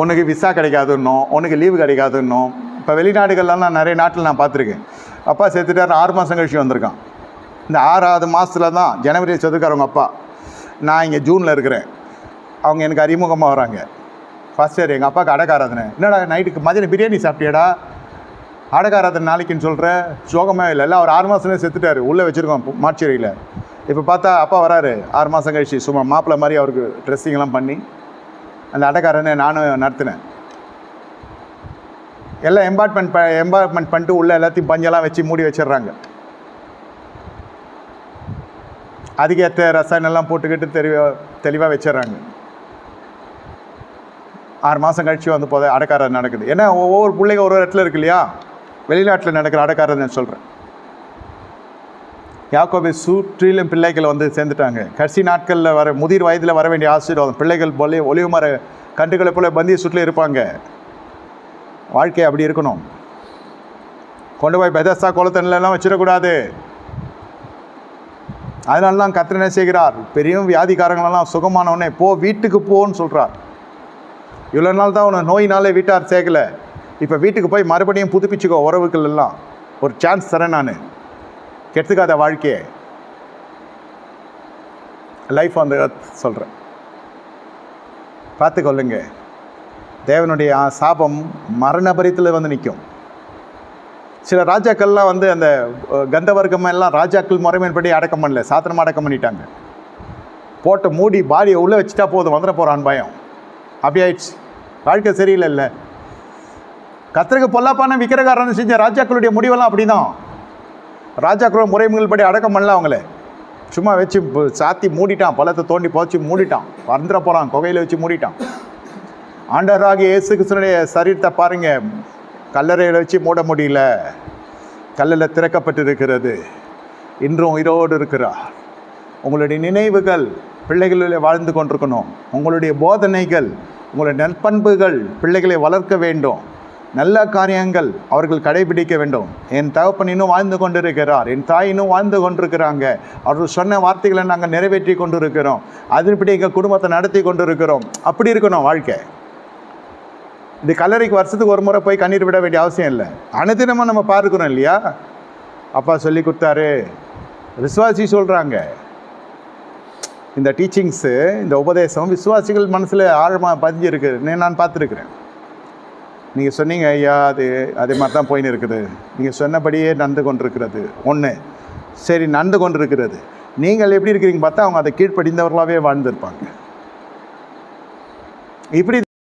உனக்கு விசா கிடைக்காதுன்னும் உனக்கு லீவு கிடைக்காதுன்னும் இப்போ வெளிநாடுகள்லாம் நான் நிறைய நாட்டில் நான் பார்த்துருக்கேன். அப்பா சேர்த்துட்டார் ஆறு மாதம் கழிச்சு வந்திருக்கான். இந்த ஆறாவது மாதத்தில் தான் ஜனவரி செத்துக்கார் அவங்க அப்பா. நான் இங்கே ஜூனில் இருக்கிறேன். அவங்க எனக்கு அறிமுகமாக வராங்க. ஃபஸ்ட் இயர் எங்கள் அப்பாவுக்கு அடக்காராதனை. என்னடா நைட்டுக்கு மதியம் பிரியாணி சாப்பிட்டியாடா? அடக்காராதனை நாளைக்குன்னு சொல்கிற சோகமே இல்லை. இல்லை அவர் ஆறு மாதத்துலேயே செத்துட்டார். உள்ளே வச்சுருக்கோம் மாட்சேரியில் இப்போ பார்த்தா அப்பா வராரு. ஆறு மாதம் கழிச்சு. சும்மா மாப்பிள்ளை மாதிரி அவருக்கு ட்ரெஸ்ஸிங்லாம் பண்ணி. அந்த அடைக்காரனை நானும் நடத்தினேன். எல்லாம் எம்பார்ட்மெண்ட் ப எம்பார்ட்மெண்ட் பண்ணிட்டு உள்ளே எல்லாத்தையும் பஞ்செல்லாம் வச்சு மூடி வச்சிடுறாங்க. அதுக்கேற்ற ரசாயனம்லாம் போட்டுக்கிட்டு தெளிவாக தெளிவாக வச்சிடுறாங்க. ஆறு மாதம் கழிச்சு வந்து போத அடைக்காரர் நடக்குது. ஏன்னா ஒவ்வொரு பிள்ளைங்க ஒரு இடத்துல இருக்கு இல்லையா? வெளிநாட்டில் நடக்கிற அடைக்காரர் நான் சொல்கிறேன் யாக்கோபை சுற்றிலும் பிள்ளைகள் வந்து சேர்ந்துட்டாங்க. கடைசி நாட்களில் வர முதிர் வயதில் வர வேண்டிய ஆசீர்வாதம். பிள்ளைகள் போல ஒளிவு மர கண்டுகளை போல பந்திய சுற்றில் இருப்பாங்க. வாழ்க்கை அப்படி இருக்கணும். கொண்டு போய் பெதஸ்தா குளத்தண்ணிலலாம் வச்சிடக்கூடாது. அதனால தான் கர்த்தர் என்ன செய்கிறார்? பெரிய வியாதிக்காரங்களெல்லாம் சுகமானவனே போ வீட்டுக்கு போன்னு சொல்கிறார் இவ்வளோ நாள் தான் உன்னை நோயினாலே வீட்டார் சேர்க்கலை. இப்போ வீட்டுக்கு போய் மறுபடியும் புதுப்பிச்சுக்கோ உறவுகள் எல்லாம். ஒரு சான்ஸ் தரேன் நான். கெடுத்துக்காத வாழ்க்கையை லைஃப் அந்த சொல்கிறேன் பார்த்துக்கொள்ளுங்க. தேவனுடைய சாபம் மரணபரித்தில் வந்து நிற்கும் சில ராஜாக்கள்லாம் வந்து அந்த கந்தவர்க்கம் எல்லாம் ராஜாக்கள் முறைமையின்படி அடக்கம் பண்ணல சாத்திரமாக அடக்கம் பண்ணிட்டாங்க. போட்டு மூடி பாடியை உள்ளே வச்சுட்டா போதும் வந்துட போகிறான் பயம். அப்படி ஆயிடுச்சு. வாழ்க்கை சரியில்லைல்ல. கத்திரிக்கு பொல்லாப்பான விக்கிரகாரன் செஞ்ச ராஜாக்களுடைய முடிவெல்லாம் அப்படி தான் ராஜாக்களோட முறைமைகள் படி அடக்கம் பண்ணல அவங்கள. சும்மா வச்சு சாத்தி மூடிட்டான். பழத்தை தோண்டி போச்சு மூடிட்டான். வந்துட போகிறான் குகையில் வச்சு மூடிட்டான். ஆண்டராக இயேசு கிருஷ்ணனுடைய சரீரத்தை பாருங்க. கல்லறையில் வச்சு மூட முடியல. கல்லில் திறக்கப்பட்டிருக்கிறது. இன்றும் உயிரோடு இருக்கிறார். உங்களுடைய நினைவுகள் பிள்ளைகளில் வாழ்ந்து கொண்டிருக்கணும். உங்களுடைய போதனைகள் உங்களுடைய நற்பண்புகள் பிள்ளைகளை வளர்க்க வேண்டும். நல்ல காரியங்கள் அவர்கள் கடைபிடிக்க வேண்டும். என் தகப்பன் இன்னும் வாழ்ந்து கொண்டிருக்கிறார். என் தாய் இன்னும் வாழ்ந்து கொண்டிருக்கிறாங்க. அவர்கள் சொன்ன வார்த்தைகளை நாங்கள் நிறைவேற்றி கொண்டிருக்கிறோம். அதன்படி எங்கள் குடும்பத்தை நடத்தி கொண்டிருக்கிறோம். அப்படி இருக்கணும் வாழ்க்கை. இது கல்லறைக்கு வருஷத்துக்கு ஒரு முறை போய் கண்ணீர் விட வேண்டிய அவசியம் இல்லை. அனுதினமும் நம்ம பார்க்குறோம் இல்லையா? அப்பா சொல்லி கொடுத்தாரு. விசுவாசி சொல்கிறாங்க இந்த டீச்சிங்ஸு இந்த உபதேசம் விசுவாசிகள் மனசில் ஆழமாக பதிஞ்சிருக்கு. நான் பார்த்துருக்குறேன். நீங்கள் சொன்னீங்க ஐயா அது அதே மாதிரி தான் போயின்னு இருக்குது. நீங்கள் சொன்னபடியே நடந்து கொண்டிருக்கிறது. ஒன்று சரி நடந்து கொண்டிருக்கிறது. நீங்கள் எப்படி இருக்கிறீங்க பார்த்தா அவங்க அதை கீழ்ப்படிந்தவர்களாகவே வாழ்ந்திருப்பாங்க. இப்படி